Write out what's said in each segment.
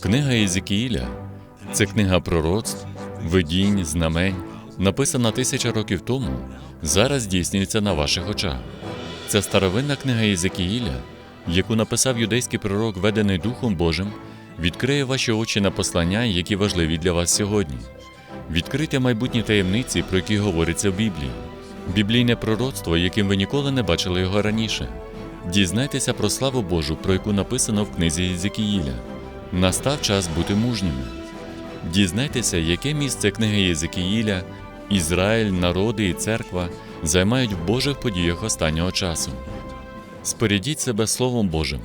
Книга Єзекіїля це книга пророцтв, видінь, знамень, написана тисяча років тому, зараз здійснюється на ваших очах. Це старовинна книга Єзекіїля, яку написав юдейський пророк, ведений Духом Божим, відкриє ваші очі на послання, які важливі для вас сьогодні. Відкрийте майбутні таємниці, про які говориться в Біблії, біблійне пророцтво, яким ви ніколи не бачили його раніше. Дізнайтеся про славу Божу, про яку написано в книзі Єзекіїля. Настав час бути мужніми. Дізнайтеся, яке місце книги Єзикіїля, Ізраїль, народи і церква займають в Божих подіях останнього часу. Спорядіть себе Словом Божим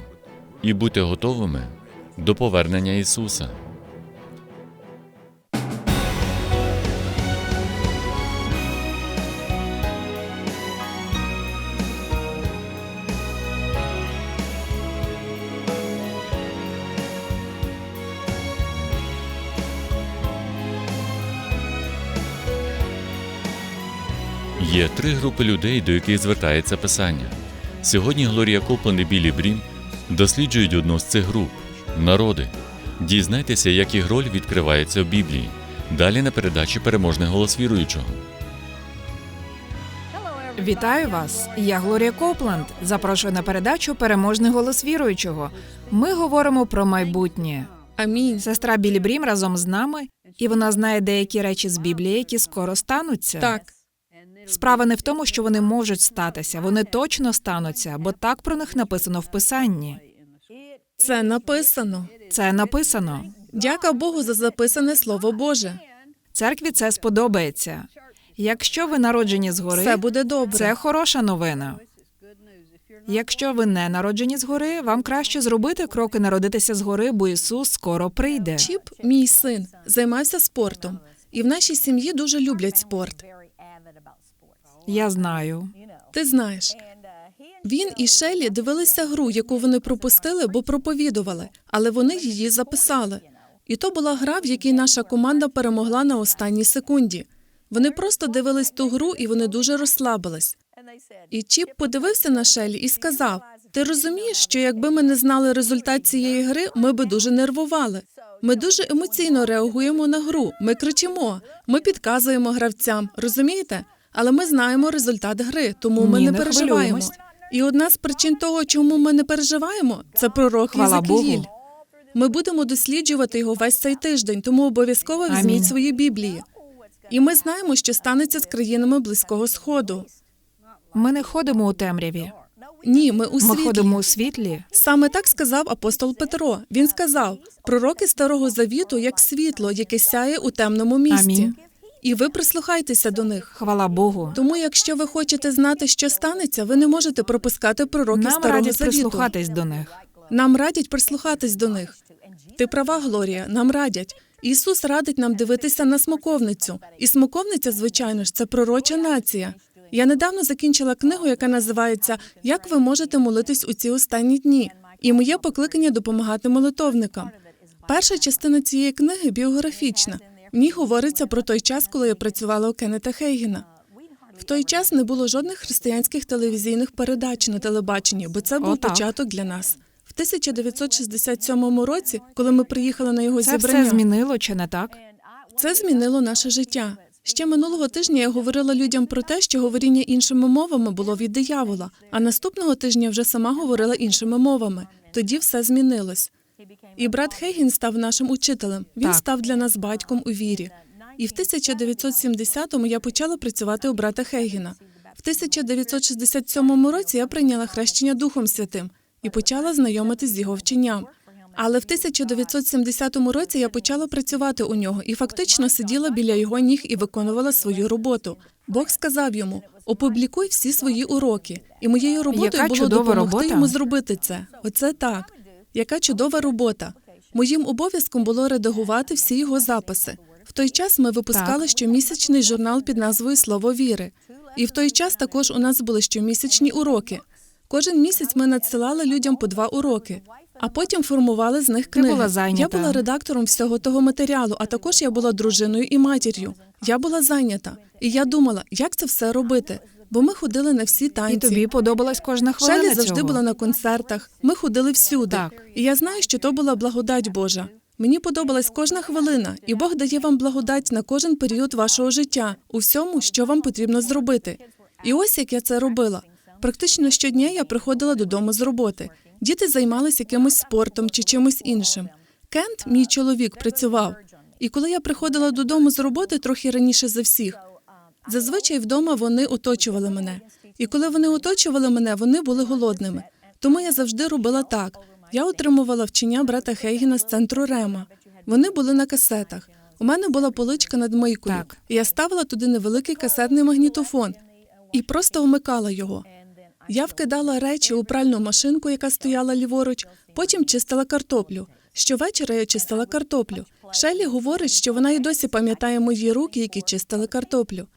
і будьте готовими до повернення Ісуса. Є три групи людей, до яких звертається Писання. Сьогодні Глорія Копланд і Білі Брім досліджують одну з цих груп народи. Дізнайтеся, як їх роль відкривається в Біблії. Далі на передачі переможний голос віруючого. Вітаю вас! Я Глорія Копланд. Запрошую на передачу Переможний голос віруючого. Ми говоримо про майбутнє. Амінь. Сестра Білі Брім разом з нами, і вона знає деякі речі з Біблії, які скоро стануться. Так, Справа не в тому, що вони можуть статися, вони точно стануться, бо так про них написано в писанні. це написано. Це написано. Дяка Богу за записане Слово Боже. Церкві це сподобається. Якщо ви народжені згори, Все буде добре. це хороша новина. Якщо ви не народжені згори, вам краще зробити кроки народитися згори, бо Ісус скоро прийде. Чіп, мій син, займався спортом, і в нашій сім'ї дуже люблять спорт. Я знаю. Ти знаєш. Він і Шелі дивилися гру, яку вони пропустили, бо проповідували, але вони її записали. І то була гра, в якій наша команда перемогла на останній секунді. Вони просто дивились ту гру, і вони дуже розслабились. І Чіп подивився на Шелі і сказав: Ти розумієш, що якби ми не знали результат цієї гри, ми би дуже нервували. Ми дуже емоційно реагуємо на гру. Ми кричимо, ми підказуємо гравцям, розумієте? Але ми знаємо результат гри, тому ми Ні, не не переживаємо. І одна з причин того, чому ми не переживаємо, це пророк Єзекіїль. Ми будемо досліджувати його весь цей тиждень, тому обов'язково візьміть свої біблії. І ми знаємо, що станеться з країнами Близького Сходу. Ми не ходимо у темряві. Ні, ми у Ми ходимо у світлі. Саме так сказав апостол Петро. Він сказав: пророки старого завіту як світло, яке сяє у темному місці. Амінь. І ви прислухайтеся до них. Хвала Богу. Тому, якщо ви хочете знати, що станеться, ви не можете пропускати пророків Нам старого радять завіту. прислухатись до них. Нам радять прислухатись до них. Ти права, Глорія, нам радять. Ісус радить нам дивитися на смоковницю. І смоковниця, звичайно ж, це пророча нація. Я недавно закінчила книгу, яка називається Як ви можете молитись у ці останні дні? І моє покликання допомагати молитовникам. Перша частина цієї книги біографічна. В ній говориться про той час, коли я працювала у Кеннета Хейгена. В той час не було жодних християнських телевізійних передач на телебаченні, бо це був Отак. початок для нас. В 1967 році, коли ми приїхали на його Це зібрання, все змінило, чи не так? це змінило наше життя. Ще минулого тижня я говорила людям про те, що говоріння іншими мовами було від диявола, а наступного тижня вже сама говорила іншими мовами. Тоді все змінилось. І брат Хейгін став нашим учителем. Він Так. став для нас батьком у вірі. І в 1970-му я почала працювати у брата Хейгіна. В 1967 році я прийняла хрещення Духом Святим і почала знайомитись з його вченням. Але в 1970 році я почала працювати у нього і фактично сиділа біля його ніг і виконувала свою роботу. Бог сказав йому: опублікуй всі свої уроки. І моєю роботою Яка було допомогти робота. йому зробити це. Оце так. Яка чудова робота. Моїм обов'язком було редагувати всі його записи. В той час ми випускали Так. щомісячний журнал під назвою Слово віри. І в той час також у нас були щомісячні уроки. Кожен місяць ми надсилали людям по два уроки, а потім формували з них книги. була зайнята. Я була редактором всього того матеріалу, а також я була дружиною і матір'ю. Я була зайнята, і я думала, як це все робити. Бо ми ходили на всі танці. І тобі подобалась кожна хвилина Шелі завжди цього. була на концертах. Ми ходили всюди. Так. І я знаю, що то була благодать Божа. Мені подобалась кожна хвилина, і Бог дає вам благодать на кожен період вашого життя у всьому, що вам потрібно зробити. І ось як я це робила. Практично щодня я приходила додому з роботи. Діти займалися якимось спортом чи чимось іншим. Кент, мій чоловік, працював. І коли я приходила додому з роботи трохи раніше за всіх, зазвичай вдома вони оточували мене. І коли вони оточували мене, вони були голодними. Тому я завжди робила так. Я отримувала вчення брата Хейгіна з центру Рема. Вони були на касетах. У мене була поличка над мийкою. Так. І я ставила туди невеликий касетний магнітофон і просто вмикала його. Я вкидала речі у пральну машинку, яка стояла ліворуч, потім чистила картоплю. Щовечора я чистила картоплю. Шелі говорить, що вона і досі пам'ятає мої руки, які чистили картоплю.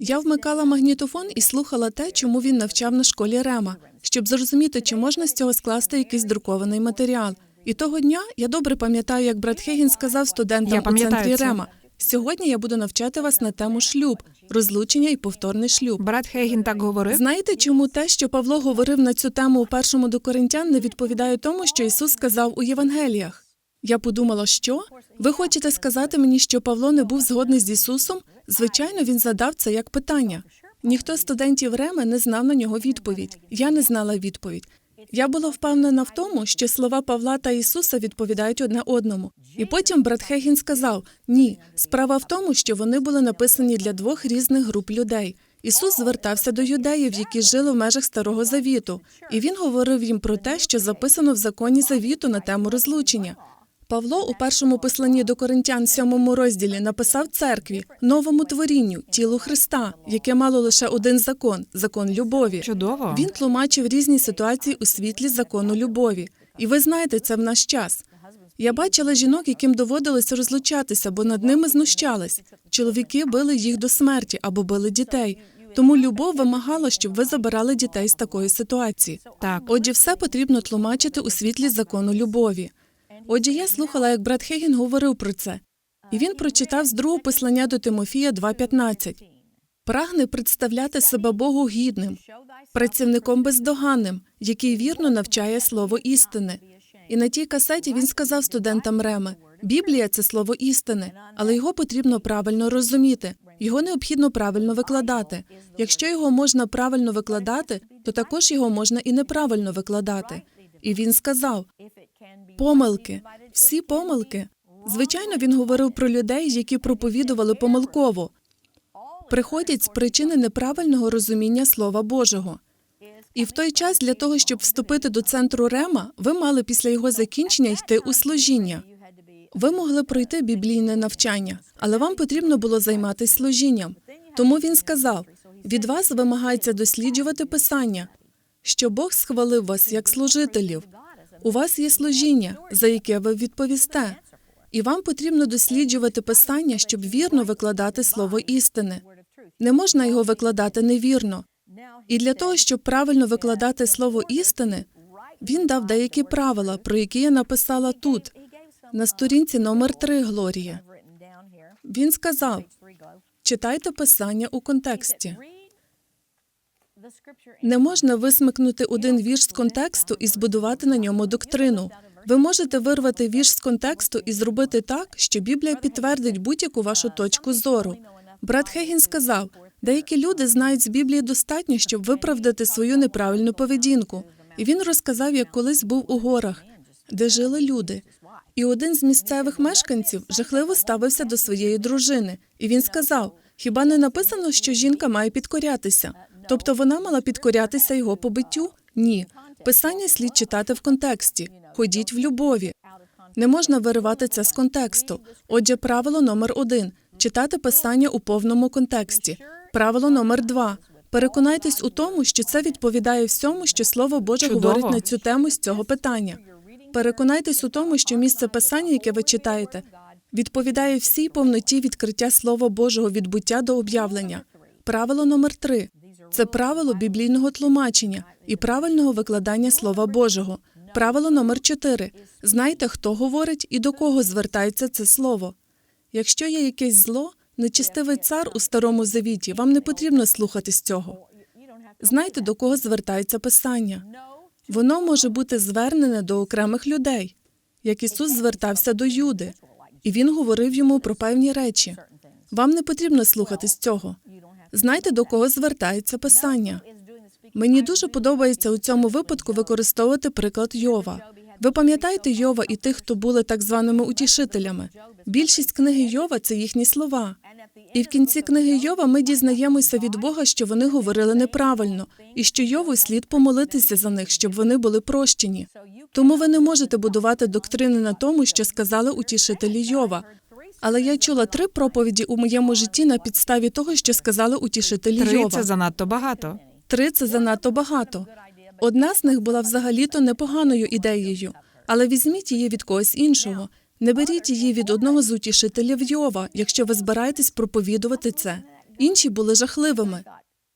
Я вмикала магнітофон і слухала те, чому він навчав на школі Рема, щоб зрозуміти, чи можна з цього скласти якийсь друкований матеріал. І того дня я добре пам'ятаю, як брат Хейгін сказав студентам у центрі це. Рема. Сьогодні я буду навчати вас на тему шлюб, розлучення і повторний шлюб. Брат Хейгін так говорив. Знаєте, чому те, що Павло говорив на цю тему у першому до Коринтян, не відповідає тому, що Ісус сказав у Євангеліях? Я подумала, що ви хочете сказати мені, що Павло не був згодний з Ісусом? Звичайно, він задав це як питання. Ніхто з студентів Реми не знав на нього відповідь. Я не знала відповідь. Я була впевнена в тому, що слова Павла та Ісуса відповідають одне одному. І потім брат Хегін сказав: ні, справа в тому, що вони були написані для двох різних груп людей. Ісус звертався до юдеїв, які жили в межах старого завіту, і він говорив їм про те, що записано в законі завіту на тему розлучення. Павло у першому посланні до Коринтян, сьомому розділі, написав церкві, новому творінню, тілу Христа, яке мало лише один закон закон любові. Чудово. Він тлумачив різні ситуації у світлі закону любові. І ви знаєте, це в наш час. Я бачила жінок, яким доводилось розлучатися, бо над ними знущались. Чоловіки били їх до смерті або били дітей. Тому любов вимагала, щоб ви забирали дітей з такої ситуації. Так. Отже, все потрібно тлумачити у світлі закону любові. Отже, я слухала, як брат Хейген говорив про це, і він прочитав з другого послання до Тимофія 2.15. Прагни представляти себе Богу гідним, працівником бездоганним, який вірно навчає слово істини. І на тій касеті він сказав студентам Реми: Біблія це слово істини, але його потрібно правильно розуміти. Його необхідно правильно викладати. Якщо його можна правильно викладати, то також його можна і неправильно викладати. І він сказав: помилки, всі помилки. Звичайно, він говорив про людей, які проповідували помилково, приходять з причини неправильного розуміння Слова Божого. І в той час для того, щоб вступити до центру Рема, ви мали після його закінчення йти у служіння. Ви могли пройти біблійне навчання, але вам потрібно було займатися служінням. Тому він сказав: від вас вимагається досліджувати писання, що Бог схвалив вас як служителів. У вас є служіння, за яке ви відповісте, і вам потрібно досліджувати писання, щоб вірно викладати слово істини. Не можна його викладати невірно. І для того, щоб правильно викладати слово істини, він дав деякі правила, про які я написала тут, на сторінці номер 3 Глорія. Він сказав: читайте писання у контексті. Не можна висмикнути один вірш з контексту і збудувати на ньому доктрину. Ви можете вирвати вірш з контексту і зробити так, що Біблія підтвердить будь-яку вашу точку зору. Брат Хегін сказав: деякі люди знають з Біблії достатньо, щоб виправдати свою неправильну поведінку. І він розказав, як колись був у горах, де жили люди. І один з місцевих мешканців жахливо ставився до своєї дружини. І він сказав: хіба не написано, що жінка має підкорятися? Тобто вона мала підкорятися його побиттю? Ні. Писання слід читати в контексті. Ходіть в любові. Не можна виривати це з контексту. Отже, правило номер один читати писання у повному контексті. Правило номер два. Переконайтесь у тому, що це відповідає всьому, що Слово Боже Чудово. говорить на цю тему з цього питання. Переконайтесь у тому, що місце писання, яке ви читаєте, відповідає всій повноті відкриття Слова Божого від буття до об'явлення. Правило номер три це правило біблійного тлумачення і правильного викладання Слова Божого. Правило номер чотири знайте, хто говорить і до кого звертається це слово. Якщо є якесь зло, нечистивий цар у старому завіті. Вам не потрібно слухатись цього. Знайте, до кого звертається писання. Воно може бути звернене до окремих людей, як Ісус звертався до Юди, і він говорив йому про певні речі. Вам не потрібно слухатись цього. Знайте, до кого звертається писання. Мені дуже подобається у цьому випадку використовувати приклад Йова. Ви пам'ятаєте Йова і тих, хто були так званими утішителями? Більшість книги Йова це їхні слова. І в кінці книги Йова ми дізнаємося від Бога, що вони говорили неправильно, і що Йову слід помолитися за них, щоб вони були прощені. Тому ви не можете будувати доктрини на тому, що сказали утішителі Йова. Але я чула три проповіді у моєму житті на підставі того, що сказали утішителі Три Йова. це занадто багато. Три це занадто багато. Одна з них була взагалі-то непоганою ідеєю, але візьміть її від когось іншого. Не беріть її від одного з утішителів Йова, якщо ви збираєтесь проповідувати це. Інші були жахливими.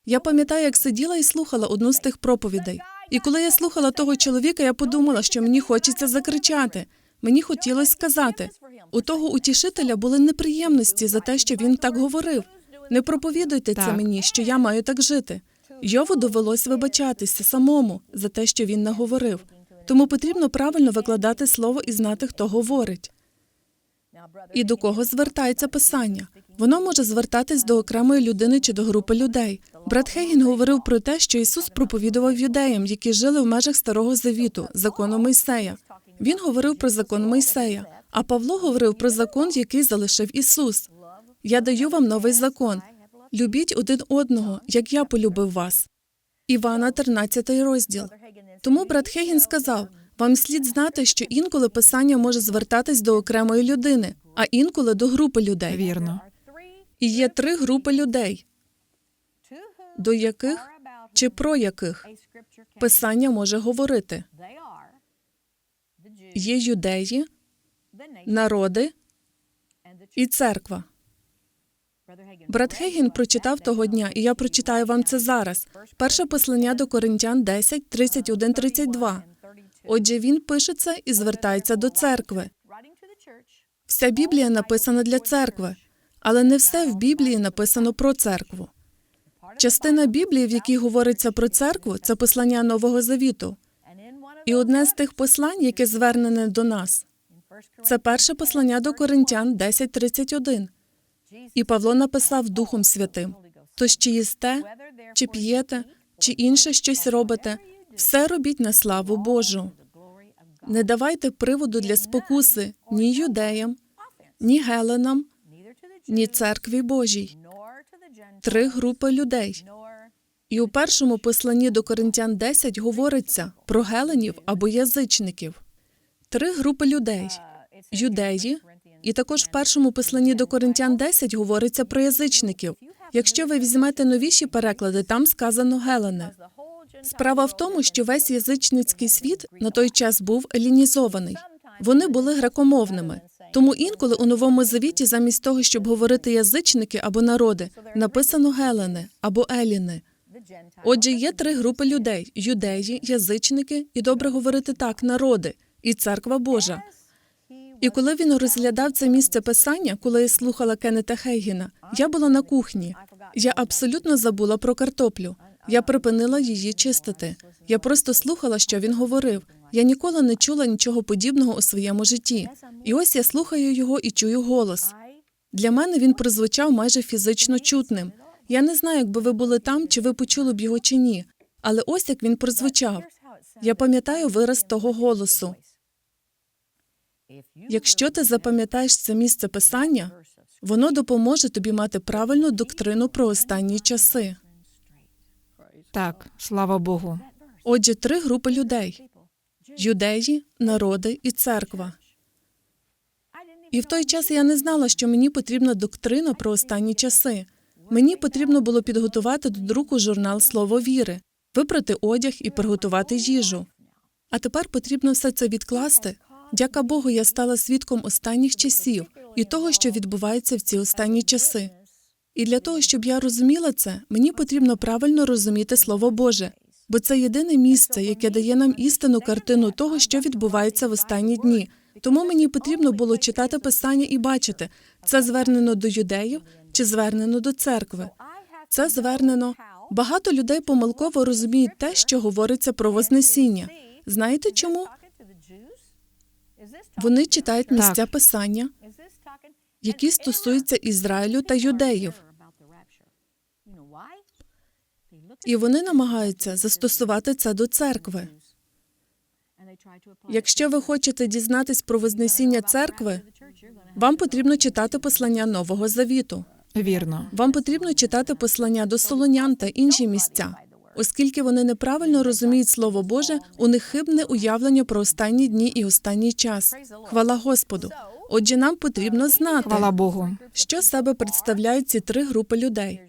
Я пам'ятаю, як сиділа і слухала одну з тих проповідей. І коли я слухала того чоловіка, я подумала, що мені хочеться закричати. Мені хотілося сказати: у того утішителя були неприємності за те, що він так говорив. Не проповідуйте це мені, що я маю так жити. Йову довелось вибачатися самому за те, що він наговорив. Тому потрібно правильно викладати слово і знати, хто говорить. І до кого звертається писання. Воно може звертатись до окремої людини чи до групи людей. Брат Хейгін говорив про те, що Ісус проповідував юдеям, які жили в межах старого завіту, закону Мойсея. Він говорив про закон Мойсея, а Павло говорив про закон, який залишив Ісус. Я даю вам новий закон. Любіть один одного, як я полюбив вас. Івана, 13 розділ. Тому брат Хейгін сказав: вам слід знати, що інколи писання може звертатись до окремої людини, а інколи до групи людей. Вірно. І є три групи людей, до яких чи про яких писання може говорити. Є юдеї, народи і церква. Брат Хейгін прочитав того дня, і я прочитаю вам це зараз. Перше послання до Коринтян 10, 31, 32. Отже, він пише це і звертається до церкви. Вся Біблія написана для церкви, але не все в Біблії написано про церкву. Частина Біблії, в якій говориться про церкву, це послання Нового Завіту. І одне з тих послань, яке звернене до нас, це перше послання до Коринтян 10.31. І Павло написав Духом Святим: Тож чи їсте, чи п'єте, чи інше щось робите, все робіть на славу Божу. Не давайте приводу для спокуси ні юдеям, ні геленам, ні церкві Божій. Три групи людей. І у першому посланні до Коринтян 10 говориться про геленів або язичників. Три групи людей юдеї, і також в першому посланні до Коринтян 10 говориться про язичників. Якщо ви візьмете новіші переклади, там сказано гелени. Справа в тому, що весь язичницький світ на той час був елінізований. Вони були грекомовними. Тому інколи у новому завіті, замість того, щоб говорити язичники або народи, написано гелени або еліни. Отже, є три групи людей: юдеї, язичники, і добре говорити так, народи, і церква Божа. І коли він розглядав це місце писання, коли я слухала Кеннета Хейгіна, я була на кухні. Я абсолютно забула про картоплю. Я припинила її чистити. Я просто слухала, що він говорив. Я ніколи не чула нічого подібного у своєму житті. І ось я слухаю його і чую голос. Для мене він прозвучав майже фізично чутним. Я не знаю, якби ви були там, чи ви почули б його чи ні. Але ось як він прозвучав. Я пам'ятаю вираз того голосу. Якщо ти запам'ятаєш це місце писання, воно допоможе тобі мати правильну доктрину про останні часи. Так, слава Богу. Отже, три групи людей: юдеї, народи і церква. І в той час я не знала, що мені потрібна доктрина про останні часи. Мені потрібно було підготувати до друку журнал Слово віри, випрати одяг і приготувати їжу. А тепер потрібно все це відкласти. Дяка Богу, я стала свідком останніх часів і того, що відбувається в ці останні часи. І для того, щоб я розуміла це, мені потрібно правильно розуміти Слово Боже, бо це єдине місце, яке дає нам істинну картину того, що відбувається в останні дні. Тому мені потрібно було читати писання і бачити, це звернено до юдеїв чи звернено до церкви. Це звернено. Багато людей помилково розуміють те, що говориться про Вознесіння. Знаєте чому? Вони читають місця Так. писання, які стосуються Ізраїлю та юдеїв, і вони намагаються застосувати це до церкви. Якщо ви хочете дізнатись про Вознесіння церкви, вам потрібно читати послання Нового Завіту. Вірно. Вам потрібно читати послання до Солонян та інші місця, оскільки вони неправильно розуміють Слово Боже, у них хибне уявлення про останні дні і останній час. Хвала Господу. Отже, нам потрібно знати, Хвала Богу. що себе представляють ці три групи людей.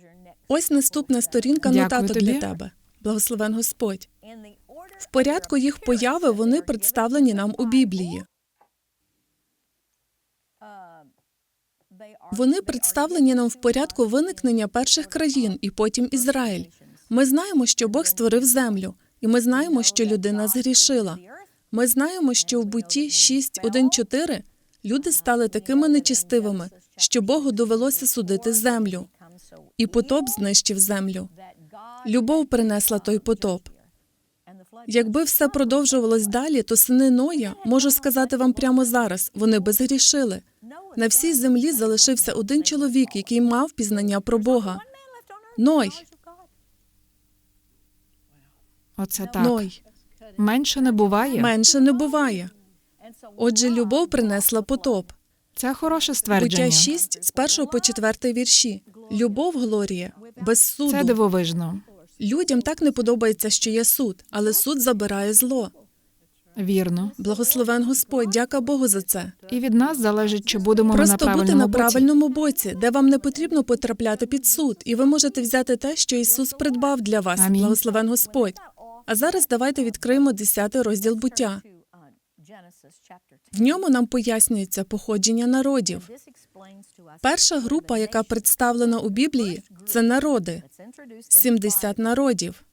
Ось наступна сторінка Дякую нотаток тобі. для тебе. Благословен Господь. В порядку їх появи вони представлені нам у Біблії. Вони представлені нам в порядку виникнення перших країн і потім Ізраїль. Ми знаємо, що Бог створив землю, і ми знаємо, що людина згрішила. Ми знаємо, що в буті 6.1.4 люди стали такими нечистивими, що Богу довелося судити землю, і потоп знищив землю. Любов принесла той потоп. Якби все продовжувалось далі, то сини Ноя, можу сказати вам прямо зараз, вони би згрішили. На всій землі залишився один чоловік, який мав пізнання про Бога. Ной, Оце так. Ной. Менше не буває. Менше не буває. Отже, любов принесла потоп. Це хороше Буття ствердження. 6 з першого по четвертий вірші. Любов, Глорія, без Це дивовижно. Людям так не подобається, що є суд, але суд забирає зло. Вірно. Благословен Господь, дяка Богу за це. І від нас залежить, чи будемо ми на Просто правильному бути на боці. правильному боці, де вам не потрібно потрапляти під суд, і ви можете взяти те, що Ісус придбав для вас. Амінь. Благословен Господь. А зараз давайте відкриємо 10 розділ буття. В ньому нам пояснюється походження народів. Перша група, яка представлена у Біблії, це народи 70 народів.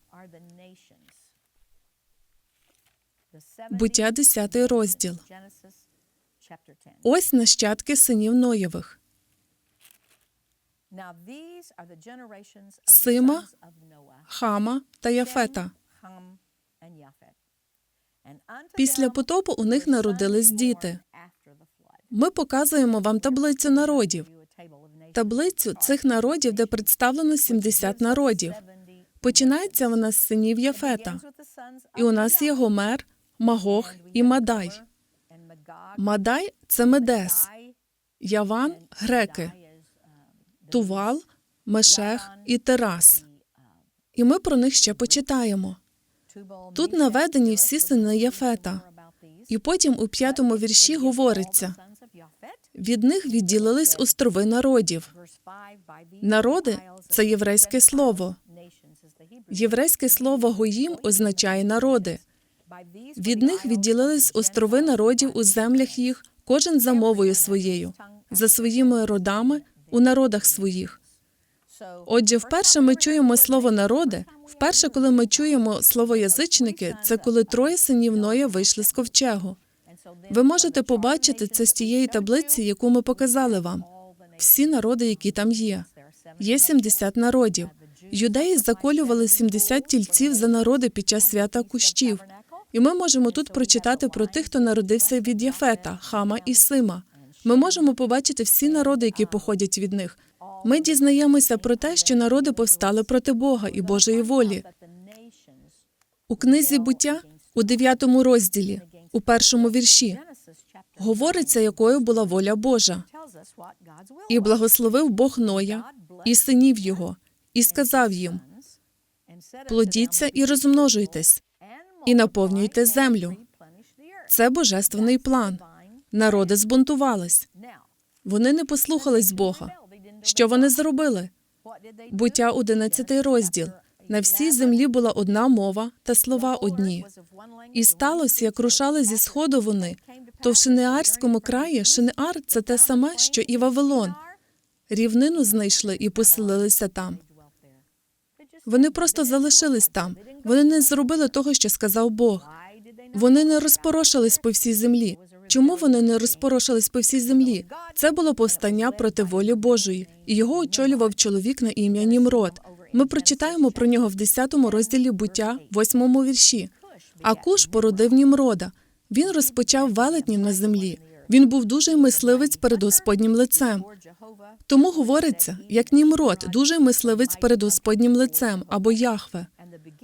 Буття 10 розділ. Ось нащадки синів Ноєвих. Сима, Хама та Яфета. Після потопу у них народились діти. Ми показуємо вам таблицю народів. Таблицю цих народів, де представлено 70 народів. Починається вона з синів Яфета. І у нас є Гомер, Магог і Мадай. Мадай це Медес, Яван греки, Тувал, Мешех і Терас. І ми про них ще почитаємо. Тут наведені всі сини Яфета. І потім у п'ятому вірші говориться: від них відділились острови народів. Народи це єврейське слово. Єврейське слово гоїм означає народи. Від них відділились острови народів у землях їх, кожен за мовою своєю, за своїми родами у народах своїх. Отже, вперше ми чуємо слово народи. Вперше, коли ми чуємо слово язичники, це коли троє синів Ноя вийшли з ковчегу. Ви можете побачити це з тієї таблиці, яку ми показали вам. Всі народи, які там є. Є 70 народів. Юдеї заколювали 70 тільців за народи під час свята кущів. І ми можемо тут прочитати про тих, хто народився від Яфета, Хама і Сима. Ми можемо побачити всі народи, які походять від них. Ми дізнаємося про те, що народи повстали проти Бога і Божої волі. У книзі буття у 9 розділі, у першому вірші, говориться, якою була воля Божа. І благословив Бог Ноя і синів його, і сказав їм: плодіться і розмножуйтесь, і наповнюйте землю. Це божественний план. Народи збунтувались. Вони не послухались Бога. Що вони зробили? Буття 11 розділ. На всій землі була одна мова та слова одні. І сталося, як рушали зі сходу вони, то в Шинеарському краї Шинеар це те саме, що і Вавилон. Рівнину знайшли і поселилися там. Вони просто залишились там. Вони не зробили того, що сказав Бог. Вони не розпорошились по всій землі. Чому вони не розпорошились по всій землі? Це було повстання проти волі Божої, і його очолював чоловік на ім'я Німрод. Ми прочитаємо про нього в 10 розділі буття, 8 вірші. А Куш породив Німрода. Він розпочав велетнів на землі. Він був дуже мисливець перед Господнім лицем. Тому говориться, як Німрод, дуже мисливець перед Господнім лицем або Яхве.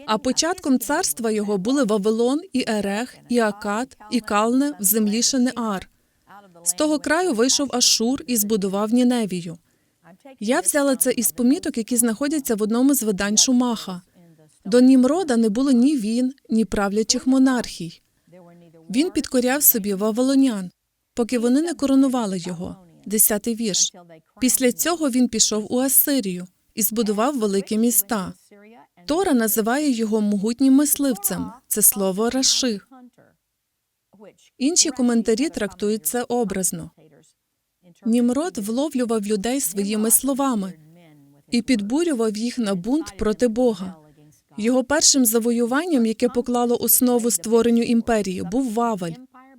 А початком царства його були Вавилон, і Ерех, і Акад, і Калне в землі Шенеар. З того краю вийшов Ашур і збудував Ніневію. Я взяла це із поміток, які знаходяться в одному з видань Шумаха. До Німрода не було ні він, ні правлячих монархій. Він підкоряв собі вавилонян, поки вони не коронували його. Десятий вірш. Після цього він пішов у Асирію і збудував великі міста. Тора називає його могутнім мисливцем. Це слово Раши. Інші коментарі трактують це образно. Німрод вловлював людей своїми словами і підбурював їх на бунт проти Бога. Його першим завоюванням, яке поклало основу створенню імперії, був Вавель,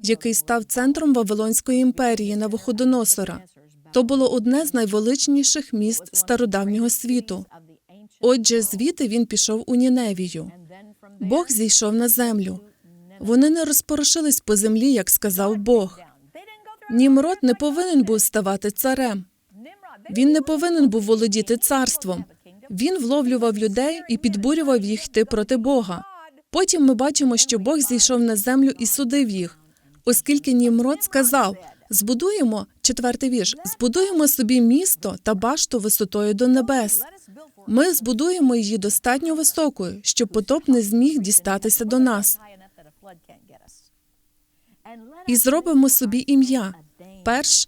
який став центром Вавилонської імперії Навуходоносора. То було одне з найвеличніших міст стародавнього світу. Отже, звідти він пішов у Ніневію. Бог зійшов на землю. Вони не розпорошились по землі, як сказав Бог. Німрод не повинен був ставати царем. Він не повинен був володіти царством. Він вловлював людей і підбурював їх йти проти Бога. Потім ми бачимо, що Бог зійшов на землю і судив їх, оскільки Німрод сказав: збудуємо четвертий вірш, збудуємо собі місто та башту висотою до небес. Ми збудуємо її достатньо високою, щоб потоп не зміг дістатися до нас. І зробимо собі ім'я. Перш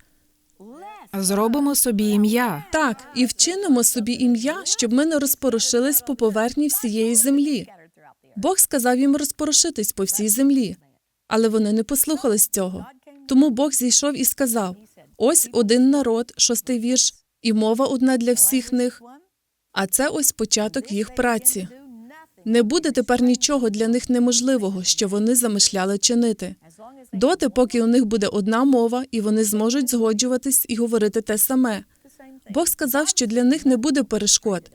Зробимо собі ім'я. так, і вчинимо собі ім'я, щоб ми не розпорошились по поверхні всієї землі. Бог сказав їм розпорошитись по всій землі, але вони не послухались цього. Тому Бог зійшов і сказав: ось один народ, шостий вірш, і мова одна для всіх них. А це ось початок їх праці. Не буде тепер нічого для них неможливого, що вони замишляли чинити. Доти, поки у них буде одна мова, і вони зможуть згоджуватись і говорити те саме. Бог сказав, що для них не буде перешкод.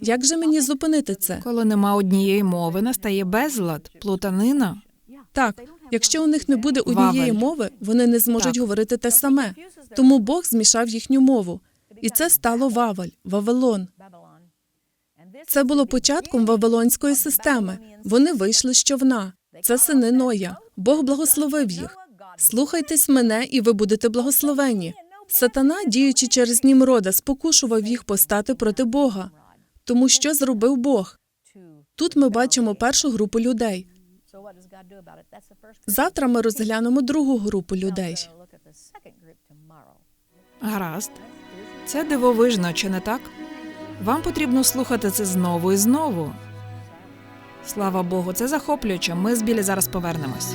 Як же мені зупинити це? Коли нема однієї мови, настає безлад, плутанина. Так, якщо у них не буде однієї Вавель. мови, вони не зможуть Так. говорити те саме. Тому Бог змішав їхню мову, і це стало Вавель, Вавилон. Це було початком вавилонської системи. Вони вийшли з човна. Це сини Ноя. Бог благословив їх. Слухайтесь мене, і ви будете благословені. Сатана, діючи через Німрода, спокушував їх постати проти Бога. Тому що зробив Бог? Тут ми бачимо першу групу людей. Завтра ми розглянемо другу групу людей. Гаразд. Це дивовижно, чи не так? Вам потрібно слухати це знову і знову. Слава Богу, це захоплююче. Ми з Білі зараз повернемось.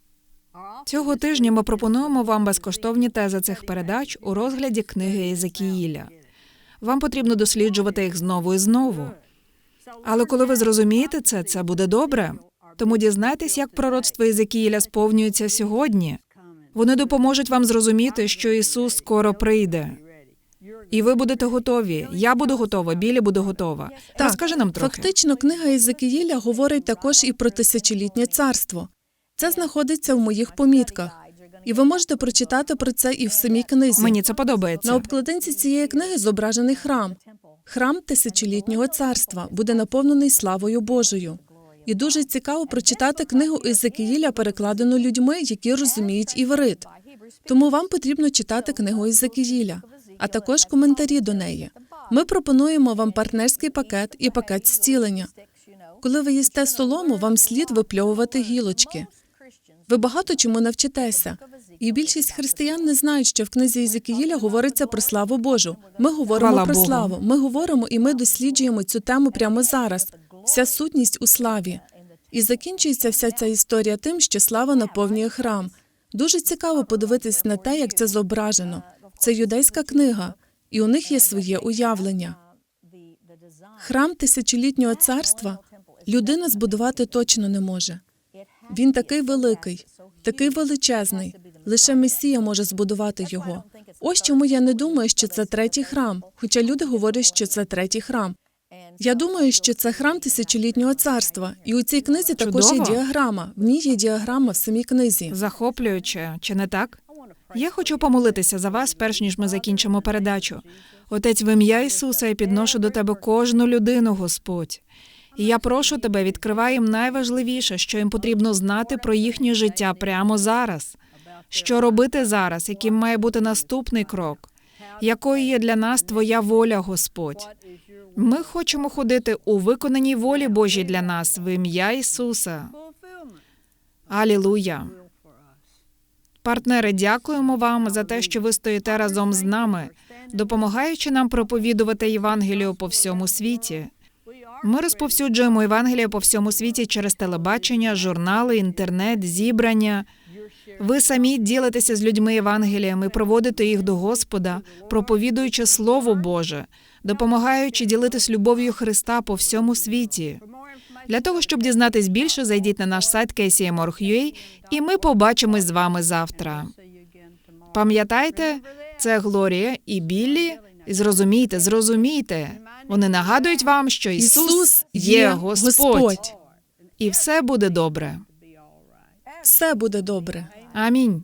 Цього тижня ми пропонуємо вам безкоштовні тези цих передач у розгляді книги Єзекіїля. Вам потрібно досліджувати їх знову і знову. Але коли ви зрозумієте це, це буде добре. Тому дізнайтесь, як пророцтво Єзекіїля сповнюється сьогодні. Вони допоможуть вам зрозуміти, що Ісус скоро прийде. І ви будете готові. Я буду готова, Білі буде готова. Так, Розкажи нам трохи. Фактично, книга Єзекіїля говорить також і про тисячолітнє царство. Це знаходиться в моїх помітках, і ви можете прочитати про це і в самій книзі. Мені це подобається. На обкладинці цієї книги зображений храм. Храм тисячолітнього царства буде наповнений славою Божою. І дуже цікаво прочитати книгу Ізекіїля, перекладену людьми, які розуміють іврит. Тому вам потрібно читати книгу Ізекіїля, а також коментарі до неї. Ми пропонуємо вам партнерський пакет і пакет зцілення. Коли ви їсте солому, вам слід випльовувати гілочки. Ви багато чому навчитеся. І більшість християн не знають, що в книзі Єзекіїля говориться про славу Божу. Ми говоримо Хвала про Богу. славу. Ми говоримо і ми досліджуємо цю тему прямо зараз. Вся сутність у славі. І закінчується вся ця історія тим, що слава наповнює храм. Дуже цікаво подивитись на те, як це зображено. Це юдейська книга, і у них є своє уявлення. Храм тисячолітнього царства людина збудувати точно не може. Він такий великий, такий величезний. Лише Месія може збудувати його. Ось чому я не думаю, що це третій храм, хоча люди говорять, що це третій храм. Я думаю, що це храм тисячолітнього царства, і у цій книзі також є діаграма. В ній є діаграма в самій книзі. Захоплююче, чи не так? Я хочу помолитися за вас, перш ніж ми закінчимо передачу. Отець, в ім'я Ісуса я підношу до тебе кожну людину, Господь. І я прошу тебе, відкривай їм найважливіше, що їм потрібно знати про їхнє життя прямо зараз. Що робити зараз, яким має бути наступний крок? Якою є для нас твоя воля, Господь? Ми хочемо ходити у виконаній волі Божій для нас в ім'я Ісуса. Алілуя. Партнери, дякуємо вам за те, що ви стоїте разом з нами, допомагаючи нам проповідувати Євангелію по всьому світі. Ми розповсюджуємо Євангеліє по всьому світі через телебачення, журнали, інтернет, зібрання. Ви самі ділитеся з людьми Євангелієм і проводите їх до Господа, проповідуючи Слово Боже, допомагаючи ділитись любов'ю Христа по всьому світі. Для того, щоб дізнатись більше, зайдіть на наш сайт kcm.org.ua, і ми побачимось з вами завтра. Пам'ятайте, це Глорія і Біллі. І Зрозумійте, зрозумійте. Вони нагадують вам, що Ісус, є Господь, і все буде добре. Все буде добре. Амінь.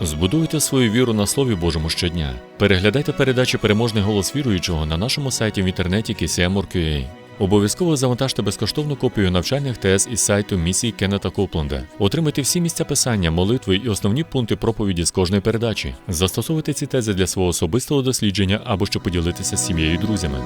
Збудуйте свою віру на Слові Божому щодня. Переглядайте передачі Переможний голос віруючого на нашому сайті в інтернеті KCM.org.ua. Обов'язково завантажте безкоштовну копію навчальних тез із сайту місії Кеннета Копленда. Отримайте всі місця писання, молитви і основні пункти проповіді з кожної передачі. Застосовуйте ці тези для свого особистого дослідження або щоб поділитися з сім'єю і друзями.